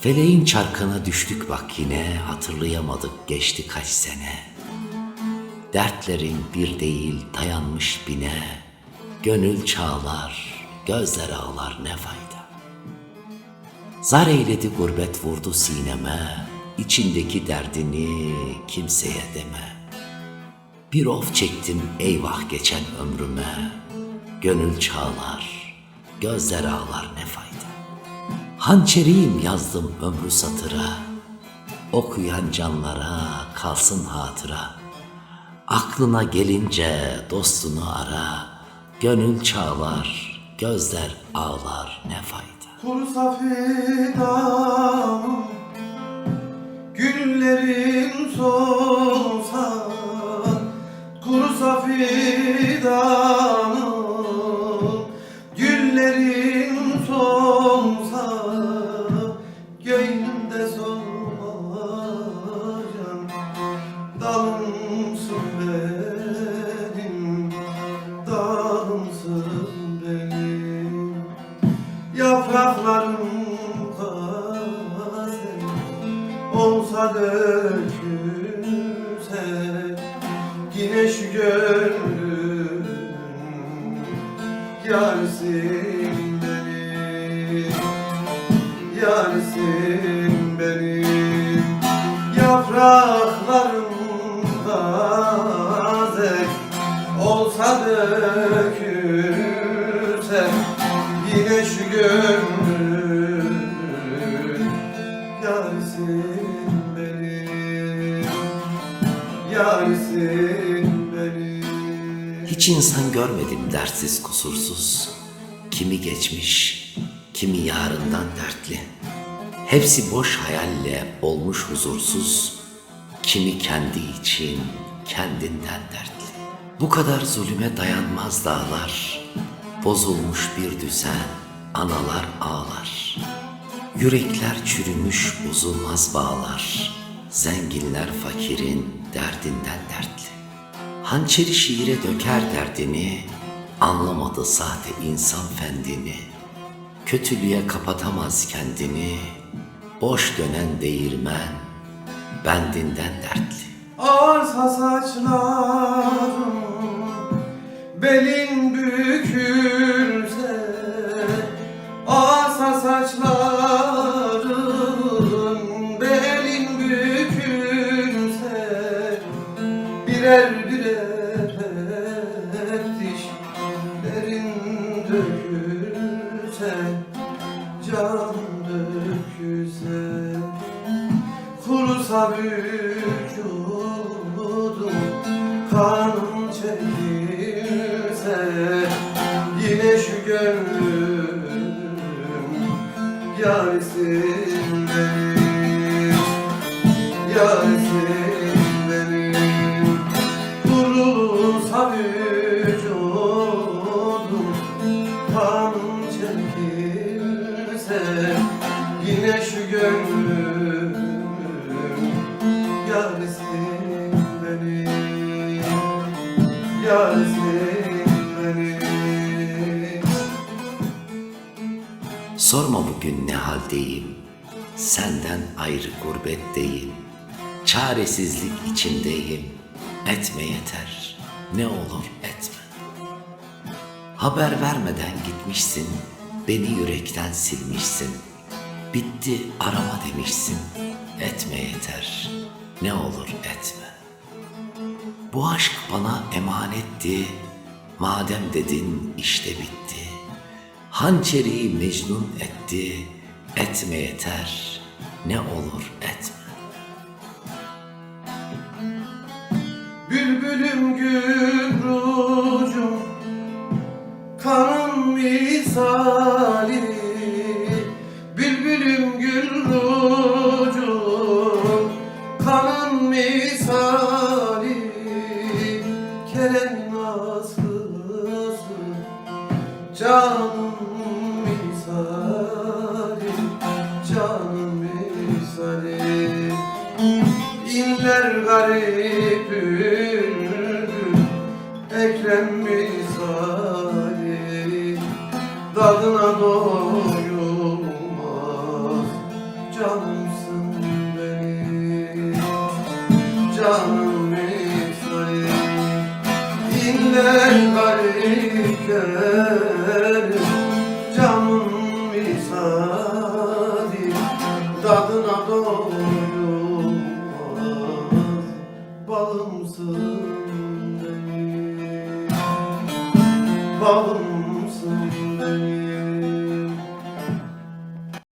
Feleğin çarkına düştük bak yine, hatırlayamadık geçti kaç sene. Dertlerin bir değil dayanmış bine, gönül çağlar, gözler ağlar ne fayda. Zar eyledi gurbet vurdu sineme, içindeki derdini kimseye deme. Bir of çektim eyvah geçen ömrüme, gönül çağlar, gözler ağlar ne fayda. Hançeriyim yazdım ömrü satıra, okuyan canlara kalsın hatıra. Aklına gelince dostunu ara, gönül çağlar, gözler ağlar ne fayda. Kuru safidan Güllerin solsa Kuru safidan Yapraklarım taze olsa dökülse Yine şu gönlüm yarısın benim Yarısın benim Yapraklarım taze olsa dökülse Hiç insan görmedim dertsiz kusursuz. Kimi geçmiş, kimi yarından dertli. Hepsi boş hayalle olmuş huzursuz. Kimi kendi için, kendinden dertli. Bu kadar zulüme dayanmaz dağlar. Bozulmuş bir düzen, analar ağlar. Yürekler çürümüş bozulmaz bağlar. Zenginler fakirin derdinden dertli. Hançeri şiire döker derdini, anlamadı sahte insan fendini. Kötülüğe kapatamaz kendini, boş dönen değirmen, bendinden dertli. Arsa saçlarım Belin dökülse Can dökülse Kurusa vücudum Kanım çekilse. Yine şu gönlüm Yarisin Kanım çekilse Yine şu gönlüm Yarisin benim Yarisin benim Sorma bugün ne haldeyim, senden ayrı gurbetteyim. Çaresizlik içindeyim, etme yeter, ne olur etme. Haber vermeden gitmişsin, beni yürekten silmişsin. Bitti arama demişsin, etme yeter, ne olur etme. Bu aşk bana emanetti, madem dedin işte bitti. Hançeri mecnun etti, etme yeter, ne olur etme. Bülbülüm gül Canım misali Canım misali İnler garip Ekrem misali Dadına doyulmaz canımsın benim. Canım misali İnler garip bağımsız